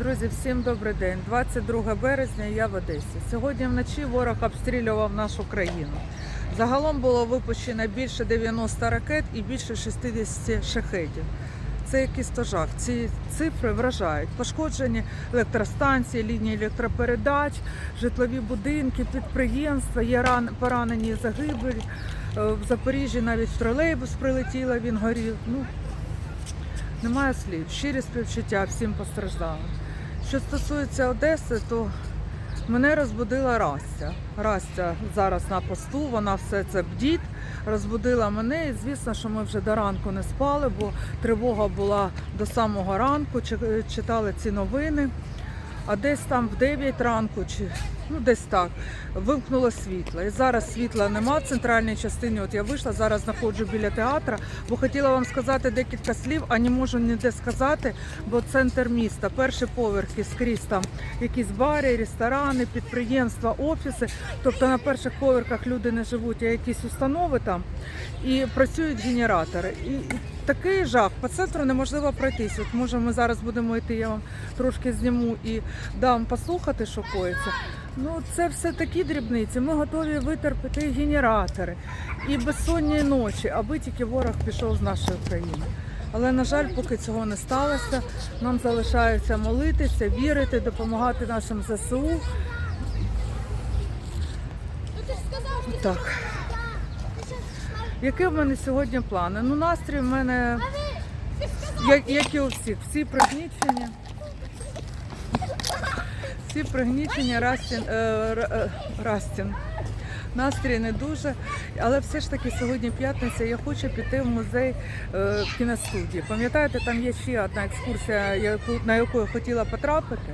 Друзі, всім добрий день. 22 березня я в Одесі. Сьогодні вночі ворог обстрілював нашу країну. Загалом було випущено більше 90 ракет і більше 60 шахедів. Це якийсь то жах. Ці цифри вражають. Пошкоджені електростанції, лінії електропередач, житлові будинки, підприємства, є ран, поранені і загибелі. Е, В Запоріжжі навіть тролейбус прилетіло, він горів. Ну, немає слів. Щирі співчуття всім постраждалим. Що стосується Одеси, то мене розбудила Растя. Растя зараз на посту, вона все це бдіть, розбудила мене. І звісно, що ми вже до ранку не спали, бо тривога була до самого ранку, чи- читали ці новини. А десь там в 9 ранку, чи ну десь так, вимкнуло світло. І зараз світла нема в центральній частині. От я вийшла, зараз знаходжу біля театра, бо хотіла вам сказати декілька слів, а не можу ніде сказати, бо центр міста, перші поверхи скрізь там якісь бари, ресторани, підприємства, офіси. Тобто на перших поверхах люди не живуть, а якісь установи там і працюють генератори. І такий жах по центру неможливо пройтись. От може ми зараз будемо йти, я вам трошки зніму і дам послухати, що коїться. Ну, це все такі дрібниці. Ми готові витерпіти і генератори, і безсонні ночі, аби тільки ворог пішов з нашої країни. Але, на жаль, поки цього не сталося, нам залишається молитися, вірити, допомагати нашим ЗСУ. Так. Які в мене сьогодні плани? Ну, настрій в мене, як і у всіх, всі пригнічені. Всі пригнічені, Растін, е, Растін. Настрій не дуже, але все ж таки сьогодні п'ятниця. Я хочу піти в музей е, кіностудії. Пам'ятаєте, там є ще одна екскурсія, яку, на яку я хотіла потрапити.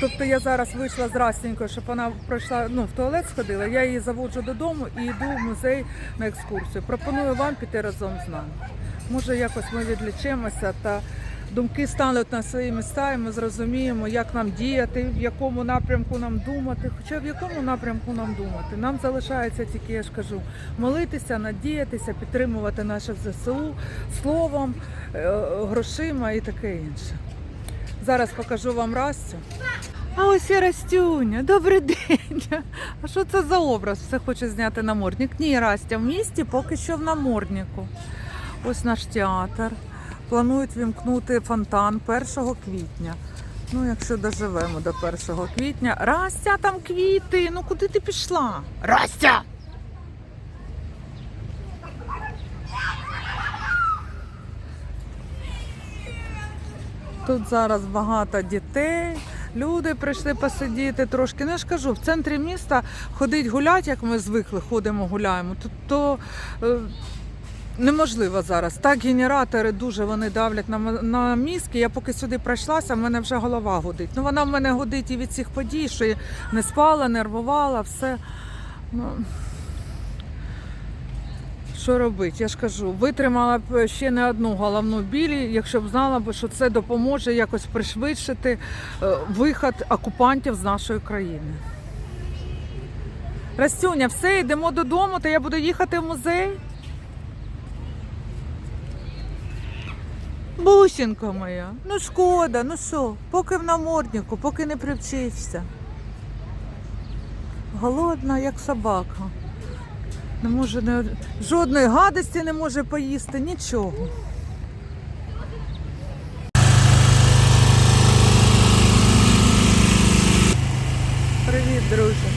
Тобто я зараз вийшла з Растінькою, щоб вона пройшла ну, в туалет сходила. Я її заводжу додому і йду в музей на екскурсію. Пропоную вам піти разом з нами. Може, якось ми відлічимося та думки стануть на свої місця, і ми зрозуміємо, як нам діяти, в якому напрямку нам думати. Хоча в якому напрямку нам думати. Нам залишається тільки, я ж кажу, молитися, надіятися, підтримувати наших ЗСУ словом, е, грошима і таке інше. Зараз покажу вам Растю. А ось і Растюня, добрий день. А що це за образ? Все хоче зняти намордник. Ні, Растя, в місті поки що в наморднику. Ось наш театр. Планують вімкнути фонтан 1 квітня. Ну, якщо доживемо до 1 квітня. Растя, там квіти. Ну куди ти пішла? Растя! Тут зараз багато дітей. Люди прийшли посидіти трошки. Ну, я ж кажу, в центрі міста ходить гуляти, як ми звикли, ходимо, гуляємо. Тут то е, неможливо зараз. Так генератори дуже вони давлять на, на мізки. Я поки сюди пройшлася, в мене вже голова гудить. Ну вона в мене гудить і від цих подій, що я не спала, нервувала, все. Ну, що робити? Я ж кажу, витримала б ще не одну головну біль, якщо б знала б, що це допоможе якось пришвидшити е, вихід окупантів з нашої країни. Растюня, все, йдемо додому, то я буду їхати в музей. Бусінка моя, ну шкода, ну що, поки в наморднику, поки не привчишся. Голодна, як собака. Не може не жодної гадості не може поїсти, нічого. Привіт, друже.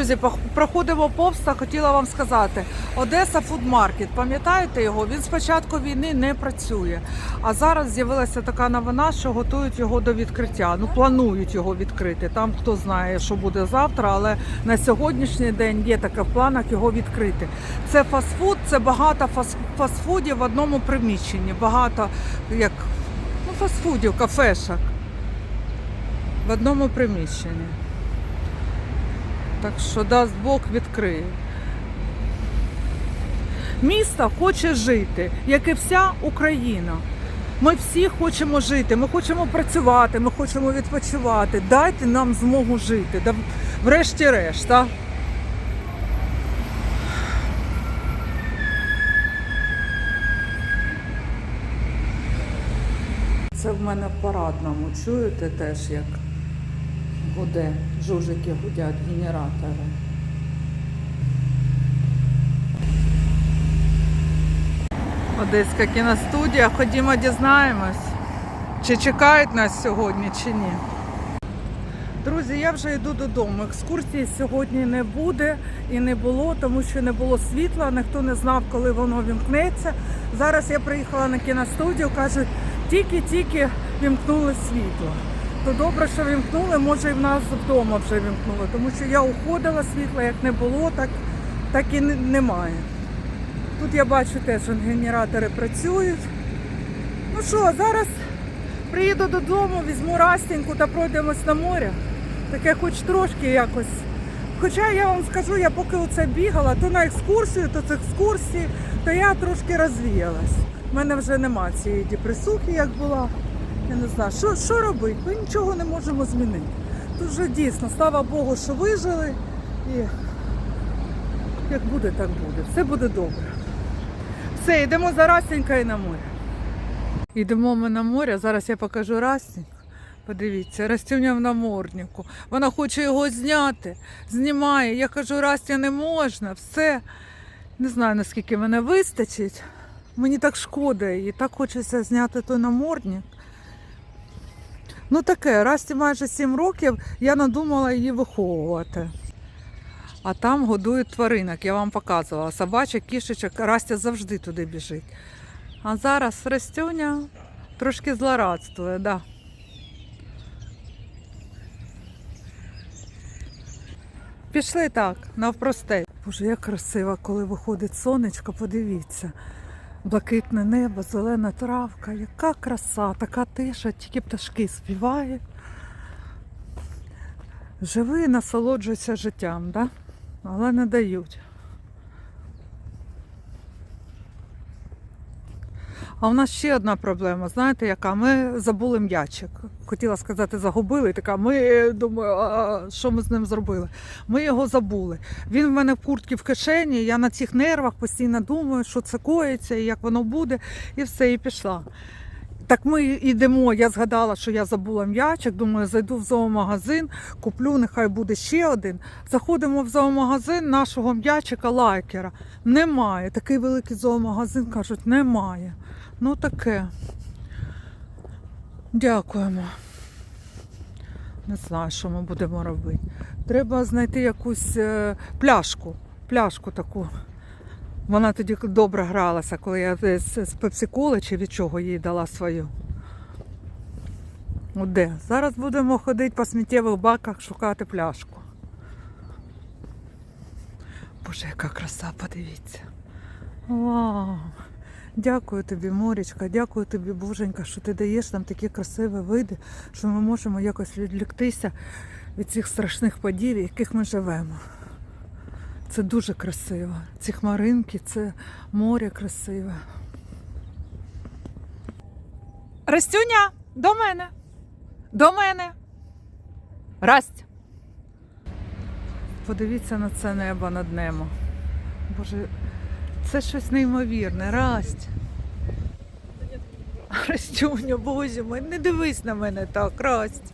Друзі, проходимо повз та хотіла вам сказати. Одеса Фудмаркет, пам'ятаєте його? Він з початку війни не працює. А зараз з'явилася така новина, що готують його до відкриття. Ну, планують його відкрити. Там хто знає, що буде завтра, але на сьогоднішній день є таке в планах його відкрити. Це фастфуд, це багато фас- фастфудів в одному приміщенні. Багато як ну, фастфудів, кафешок в одному приміщенні. Так що дасть Бог відкриє. Місто хоче жити, як і вся Україна. Ми всі хочемо жити, ми хочемо працювати, ми хочемо відпочивати. Дайте нам змогу жити. Врешті-решт. Це в мене в парадному. Чуєте теж, як гуде, жужики гудять, генератори. Одеська кіностудія. Ходімо дізнаємось, чи чекають нас сьогодні, чи ні. Друзі, я вже йду додому. Екскурсії сьогодні не буде і не було, тому що не було світла, ніхто не знав, коли воно вімкнеться. Зараз я приїхала на кіностудію, кажуть, тільки-тільки вімкнули світло. То добре, що вімкнули, може і в нас вдома вже вімкнули, тому що я уходила світла, як не було, так, так і немає. Тут я бачу теж що генератори працюють. Ну що, зараз приїду додому, візьму Растіньку та пройдемось на море. Таке хоч трошки якось. Хоча я вам скажу, я поки оце бігала, то на екскурсію, то з екскурсії, то я трошки розвіялась. У мене вже нема цієї депресухи, як була. Я не знаю, що, що робити? Ми нічого не можемо змінити. Тут вже дійсно, слава Богу, що вижили. І як буде, так буде. Все буде добре. Все, йдемо за Растенькою на море. Йдемо ми на море. Зараз я покажу Растеньку. Подивіться, Растюня в наморднику. Вона хоче його зняти. Знімає. Я кажу, Растя, не можна, все. Не знаю, наскільки мене вистачить. Мені так шкода її, так хочеться зняти той намордник. Ну таке, Расті майже 7 років, я надумала її виховувати. А там годують тваринок, я вам показувала. Собачок, кішечок, Растя завжди туди біжить. А зараз Растюня трошки злорадствує, да. Пішли так, навпростець. Боже, як красиво, коли виходить сонечко, подивіться. Блакитне небо, зелена травка, яка краса, така тиша, тільки пташки співають. Живи насолоджуйся життям, да? але не дають. А в нас ще одна проблема, знаєте, яка? Ми забули м'ячик. Хотіла сказати, загубили. Така, ми думаю, а що ми з ним зробили? Ми його забули. Він в мене в куртці в кишені. Я на цих нервах постійно думаю, що це коїться і як воно буде, і все, і пішла. Так ми йдемо. Я згадала, що я забула м'ячик. Думаю, зайду в зоомагазин, куплю, нехай буде ще один. Заходимо в зоомагазин нашого м'ячика лайкера. Немає. Такий великий зоомагазин кажуть, немає. Ну таке. Дякуємо. Не знаю, що ми будемо робити. Треба знайти якусь е, пляшку. Пляшку таку. Вона тоді добре гралася, коли я з, пепсиколи чи від чого їй дала свою. От де? Зараз будемо ходити по сміттєвих баках шукати пляшку. Боже, яка краса, подивіться. Вау! Дякую тобі, Морічка, дякую тобі, Боженька, що ти даєш нам такі красиві види, що ми можемо якось відліктися від цих страшних подій, в яких ми живемо. Це дуже красиво. Ці хмаринки, це море красиве. Растюня, до мене. До мене. Расть. Подивіться на це небо над небо. Боже, це щось неймовірне. Расть. Растюня, боже мой, не дивись на мене так, Расть.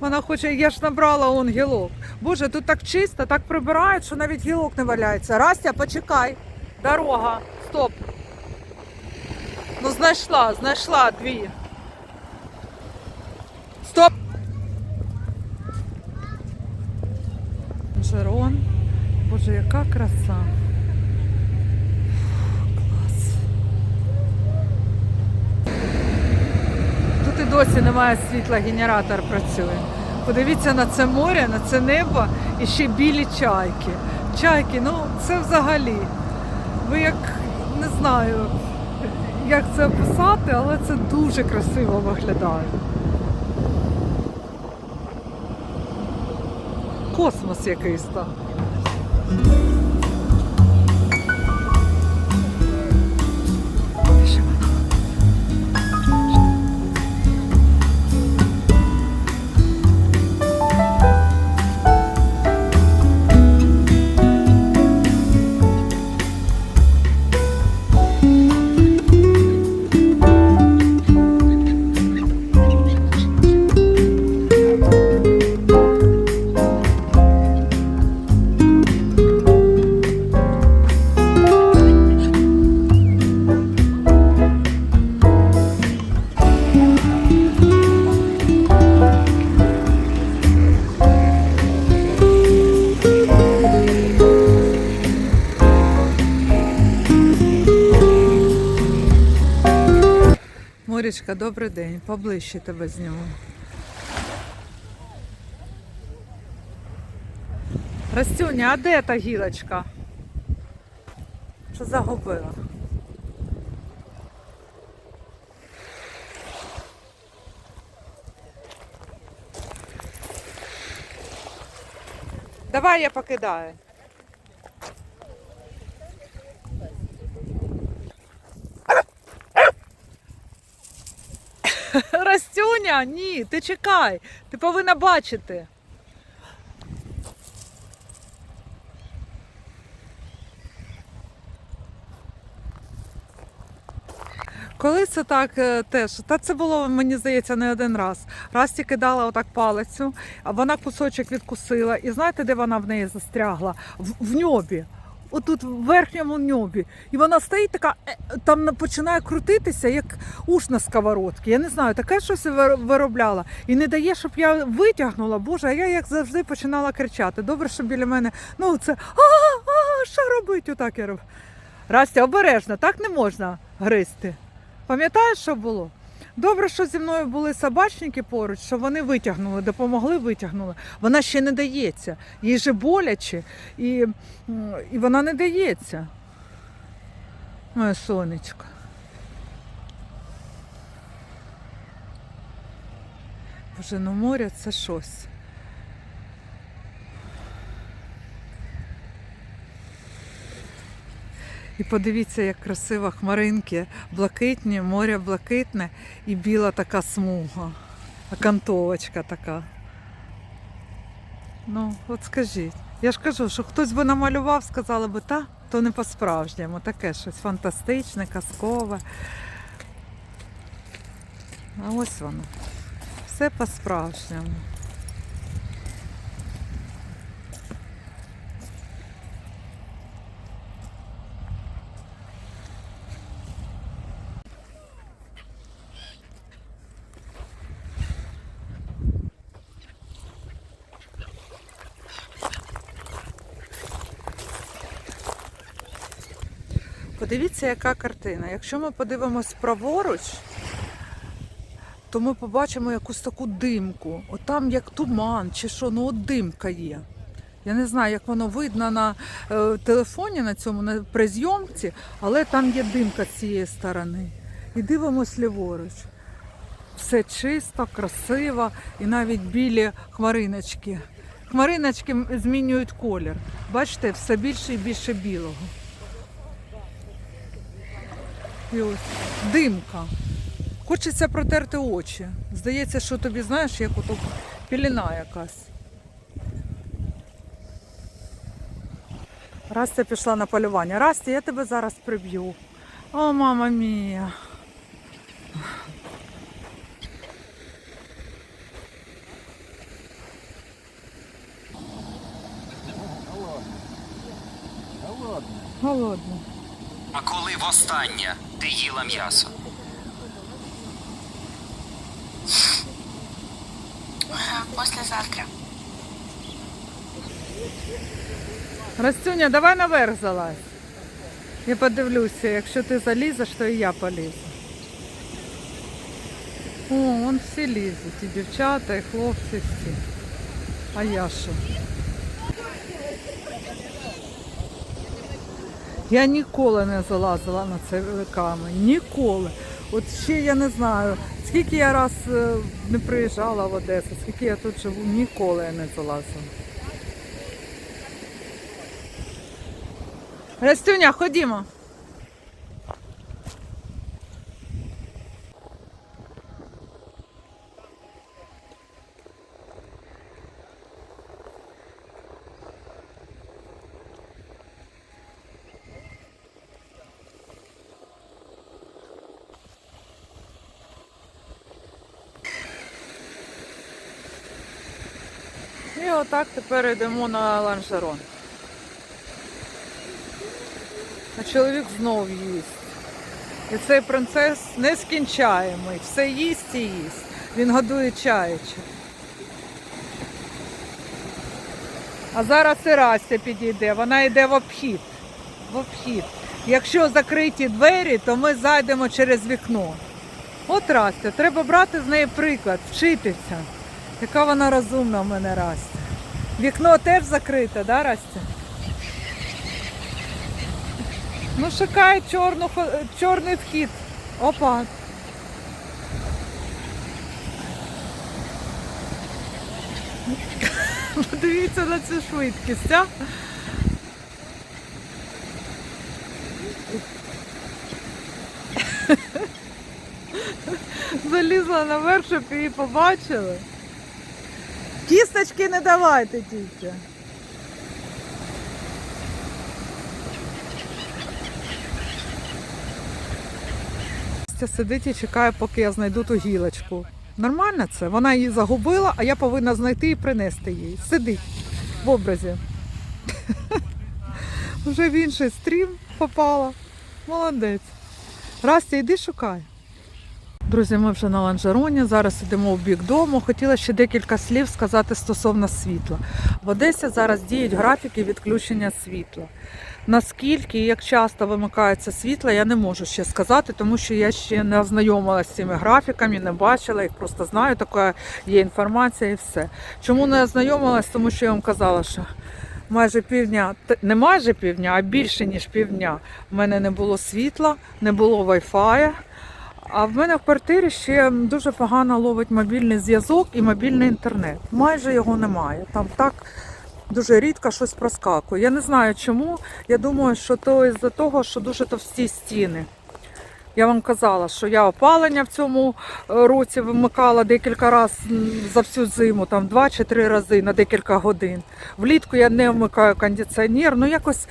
Вона хоче, я ж набрала он гілок. Боже, тут так чисто, так прибирають, що навіть гілок не валяється. Растя, почекай. Дорога. Стоп. Ну, знайшла, знайшла дві. Стоп. Вже озерон. Боже, яка краса. Клас. Тут і досі немає світла, генератор працює. Подивіться на це море, на це небо і ще білі чайки. Чайки, ну це взагалі. Ви як не знаю, як це описати, але це дуже красиво виглядає. Космос якийсь там. Морічка, добрий день. Поближче тебе зніму. Растюня, а де та гілочка? Що загубила? Давай я покидаю. Растюня, ні, ти чекай. Ти повинна бачити. Коли це так е, теж, та це було, мені здається, не один раз. Расті кидала отак палицю, а вона кусочок відкусила. І знаєте, де вона в неї застрягла? В, в ньобі. Отут в верхньому ньобі. І вона стоїть така, е, там починає крутитися, як уш на сковородці. Я не знаю, таке щось виробляла. І не дає, щоб я витягнула. Боже, а я як завжди починала кричати. Добре, що біля мене, ну це а, а, що робити? Отак я роблю. Растя, обережно, так не можна гризти. Пам'ятаєш, що було? Добре, що зі мною були собачники поруч, що вони витягнули, допомогли, витягнули. Вона ще не дається. Їй же боляче, і, і вона не дається. Моє сонечко. Боже, ну море це щось. І подивіться, як красиво хмаринки блакитні, море блакитне і біла така смуга, окантовочка така. Ну, от скажіть. Я ж кажу, що хтось би намалював, сказали би, та, то не по-справжньому, таке щось фантастичне, казкове. А ось воно. Все по-справжньому. Подивіться, яка картина. Якщо ми подивимось праворуч, то ми побачимо якусь таку димку. От там як туман чи що, ну от димка є. Я не знаю, як воно видно на е, телефоні на цьому на при зйомці, але там є димка з цієї сторони. І дивимось ліворуч. Все чисто, красиво і навіть білі хмариночки. Хмариночки змінюють колір. Бачите, все більше і більше білого. І ось димка. Хочеться протерти очі. Здається, що тобі знаєш, як ото піліна якась. Растя пішла на полювання. Растя, я тебе зараз приб'ю. О, мама мія. Голодно. А коли востаннє ти їла м'ясо? Послезавтра. Растюня, давай наверх залазь. Я подивлюся, якщо ти залізеш, то і я полізу. О, вон всі лізуть, і дівчата, і хлопці всі. А я що? Я ніколи не залазила на цей камінь. Ніколи. От ще я не знаю, скільки я раз е, не приїжджала в Одесу, скільки я тут живу, ніколи я не залазила. Растюня, ходімо. І отак тепер йдемо на ланжерон. А чоловік знов їсть. І цей принцес нескінчаємий. Все їсть і їсть. Він годує чаючи. А зараз і Растя підійде. Вона йде в обхід. В обхід. Якщо закриті двері, то ми зайдемо через вікно. От Растя, треба брати з неї приклад, вчитися. Яка вона розумна в мене Растя. Вікно теж закрите, да, Растя? Ну, шукає чорну, чорний вхід. Опа. Подивіться на цю швидкість, а? Залізла наверх, щоб її побачили. Кісточки не давайте тільки. Сидить і чекає, поки я знайду ту гілочку. Нормально це? Вона її загубила, а я повинна знайти і принести їй. Сидить в образі. Вже в інший стрім попала. Молодець. Растя, йди шукай. Друзі, ми вже на ланжероні, зараз йдемо в бік дому. Хотіла ще декілька слів сказати стосовно світла. В Одесі зараз діють графіки відключення світла. Наскільки і як часто вимикається світло, я не можу ще сказати, тому що я ще не ознайомилася з цими графіками, не бачила їх, просто знаю, така є інформація і все. Чому не ознайомилась? Тому що я вам казала, що майже півдня, не майже півдня, а більше ніж півдня. в мене не було світла, не було вайфаю. А в мене в квартирі ще дуже погано ловить мобільний зв'язок і мобільний інтернет. Майже його немає. Там так дуже рідко щось проскакує. Я не знаю чому. Я думаю, що то із-за того, що дуже товсті стіни. Я вам казала, що я опалення в цьому е, році вимикала декілька разів за всю зиму, там два чи три рази на декілька годин. Влітку я не вмикаю кондиціонер. Ну якось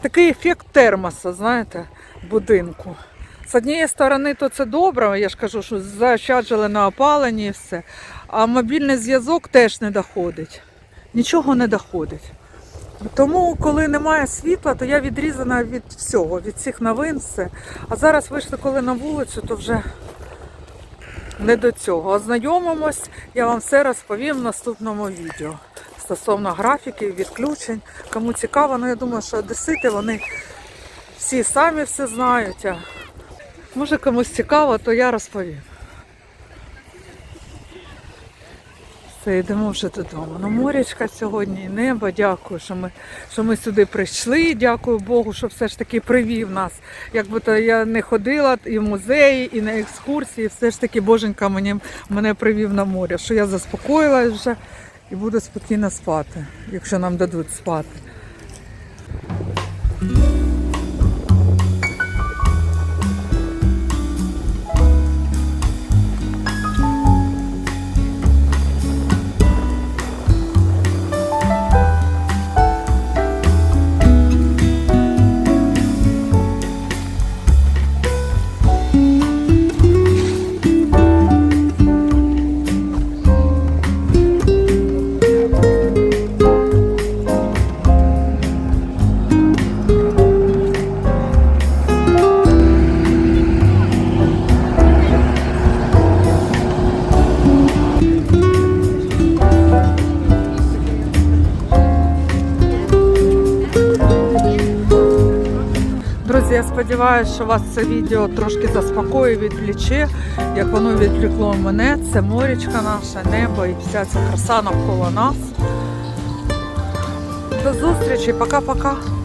такий ефект термоса, знаєте, будинку. З однієї сторони, то це добре, я ж кажу, що заощаджили на опаленні і все. А мобільний зв'язок теж не доходить. Нічого не доходить. Тому, коли немає світла, то я відрізана від всього, від всіх новин, все. А зараз вийшли, коли на вулицю, то вже не до цього. Ознайомимось, я вам все розповім в наступному відео стосовно графіків, відключень. Кому цікаво, ну я думаю, що одесити вони всі самі все знають. Може комусь цікаво, то я розповім. Все, йдемо вже додому. Ну, морячка сьогодні, і небо. Дякую, що ми, що ми сюди прийшли. Дякую Богу, що все ж таки привів нас. Якби то я не ходила і в музеї, і на екскурсії, все ж таки Боженька мені, мене привів на море, що я заспокоїлась вже і буду спокійно спати, якщо нам дадуть спати. Сподіваюся, що вас це відео трошки заспокоює, відвліче, як воно відвлекло мене. Це морічка наша, небо і вся ця краса навколо нас. До зустрічі, пока-пока.